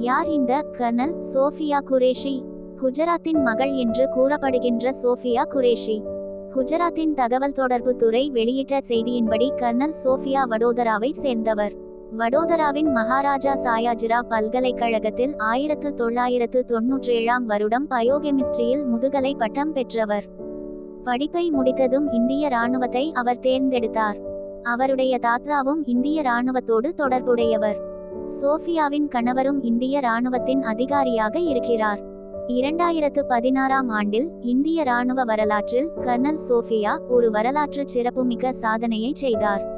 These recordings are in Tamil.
யார் இந்த கர்னல் சோஃபியா குரேஷி? குஜராத்தின் மகள் என்று கூறப்படுகின்ற சோஃபியா குரேஷி. குஜராத்தின் தகவல் தொடர்பு துறை வெளியிட்ட செய்தியின்படி கர்னல் சோஃபியா வடோதராவை சேர்ந்தவர். வடோதராவின் மகாராஜா சாயாஜிரா பல்கலைக்கழகத்தில் ஆயிரத்து தொள்ளாயிரத்து தொன்னூற்றேழாம் வருடம் பயோகெமிஸ்ட்ரியில் முதுகலை பட்டம் பெற்றவர். படிப்பை முடித்ததும் இந்திய ராணுவத்தை அவர் தேர்ந்தெடுத்தார். அவருடைய தாத்தாவும் இந்திய ராணுவத்தோடு தொடர்புடையவர். சோஃபியாவின் கணவரும் இந்திய ராணுவத்தின் அதிகாரியாக இருக்கிறார். இரண்டாயிரத்து பதினாறாம் ஆண்டில் இந்திய ராணுவ வரலாற்றில் கர்னல் சோஃபியா ஒரு வரலாற்று சிறப்புமிக்க சாதனையை செய்தார்.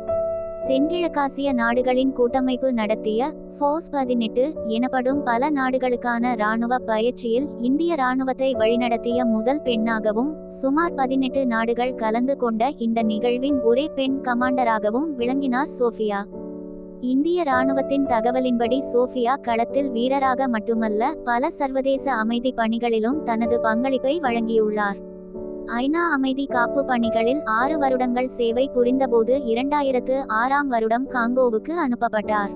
தென்கிழக்காசிய நாடுகளின் கூட்டமைப்பு நடத்திய ஃபோர்ஸ் பதினெட்டு எனப்படும் பல நாடுகளுக்கான இராணுவ பயிற்சியில் இந்திய இராணுவத்தை வழிநடத்திய முதல் பெண்ணாகவும் சுமார் பதினெட்டு நாடுகள் கலந்து கொண்ட இந்த நிகழ்வின் ஒரே பெண் கமாண்டராகவும் விளங்கினார் சோஃபியா. இந்திய இராணுவத்தின் தகவலின்படி சோஃபியா களத்தில் வீரராக மட்டுமல்ல பல சர்வதேச அமைதி பணிகளிலும் தனது பங்களிப்பை வழங்கியுள்ளார். ஐநா அமைதி காப்பு பணிகளில் ஆறு வருடங்கள் சேவை புரிந்தபோது இரண்டாயிரத்து ஆறாம் வருடம் காங்கோவுக்கு அனுப்பப்பட்டார்.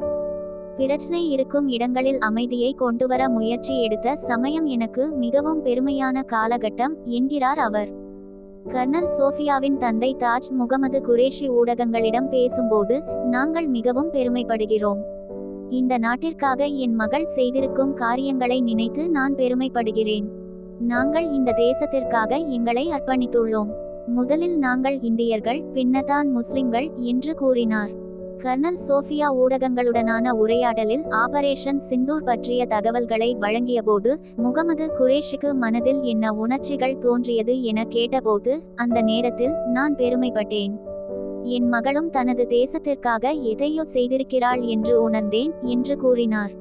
பிரச்சனை இருக்கும் இடங்களில் அமைதியை கொண்டுவர முயற்சி எடுத்த சமயம் எனக்கு மிகவும் பெருமையான காலகட்டம் என்கிறார் அவர். கர்னல் சோஃபியாவின் தந்தை தாஜ் முகமது குரேஷி ஊடகங்களிடம் பேசும்போது நாங்கள் மிகவும் பெருமைப்படுகிறோம். இந்த நாட்டிற்காக என் மகள் செய்திருக்கும் காரியங்களை நினைத்து நான் பெருமைப்படுகிறேன். நாங்கள் இந்த தேசத்திற்காக எங்களை அர்ப்பணித்துள்ளோம். முதலில் நாங்கள் இந்தியர்கள் பின்னதான் முஸ்லிம்கள் என்று கூறினார். கர்னல் சோஃபியா ஊடகங்களுடனான உரையாடலில் ஆபரேஷன் சிந்தூர் பற்றிய தகவல்களை வழங்கியபோது முகமது குரேஷிக்கு மனதில் என்ன உணர்ச்சிகள் தோன்றியது என கேட்டபோது அந்த நேரத்தில் நான் பெருமைப்பட்டேன். என் மகளும் தனது தேசத்திற்காக எதையோ செய்திருக்கிறாள் என்று உணர்ந்தேன் என்று கூறினார்.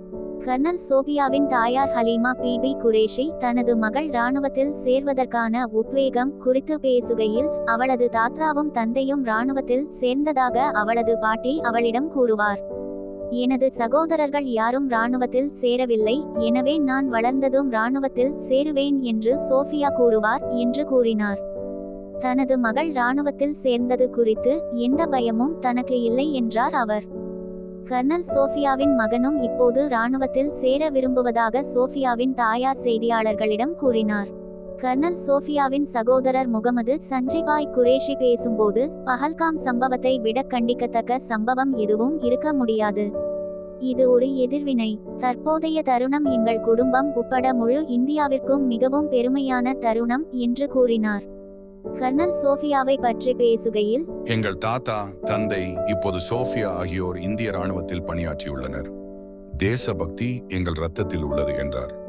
கர்னல் சோபியாவின் தாயார் ஹலீமா பிபி குரேஷி தனது மகள் இராணுவத்தில் சேர்வதற்கான உத்வேகம் குறித்து பேசுகையில் அவளது தாத்தாவும் தந்தையும் ராணுவத்தில் சேர்ந்ததாக அவளது பாட்டி அவளிடம் கூறுவார். எனது சகோதரர்கள் யாரும் இராணுவத்தில் சேரவில்லை எனவே நான் வளர்ந்ததும் ராணுவத்தில் சேருவேன் என்று சோஃபியா கூறுவார் என்று கூறினார். தனது மகள் இராணுவத்தில் சேர்ந்தது குறித்து எந்த பயமும் தனக்கு இல்லை என்றார் அவர். கர்னல் சோஃபியாவின் மகனும் இப்போது இராணுவத்தில் சேர விரும்புவதாக சோஃபியாவின் தாயார் செய்தியாளர்களிடம் கூறினார். கர்னல் சோஃபியாவின் சகோதரர் முகமது சஞ்சய்பாய் குரேஷி பேசும்போது பஹல்காம் சம்பவத்தை விட கண்டிக்கத்தக்க சம்பவம் எதுவும் இருக்க முடியாது. இது ஒரு எதிர்வினை. தற்போதைய தருணம் எங்கள் குடும்பம் உட்பட முழு இந்தியாவிற்கும் மிகவும் பெருமையான தருணம் என்று கூறினார். கர்னல் சோஃபியாவை பற்றி பேசுகையில் எங்கள் தாத்தா தந்தை இப்போது சோஃபியா ஆகியோர் இந்திய ராணுவத்தில் பணியாற்றியுள்ளனர். தேசபக்தி எங்கள் ரத்தத்தில் உள்ளது என்றார்.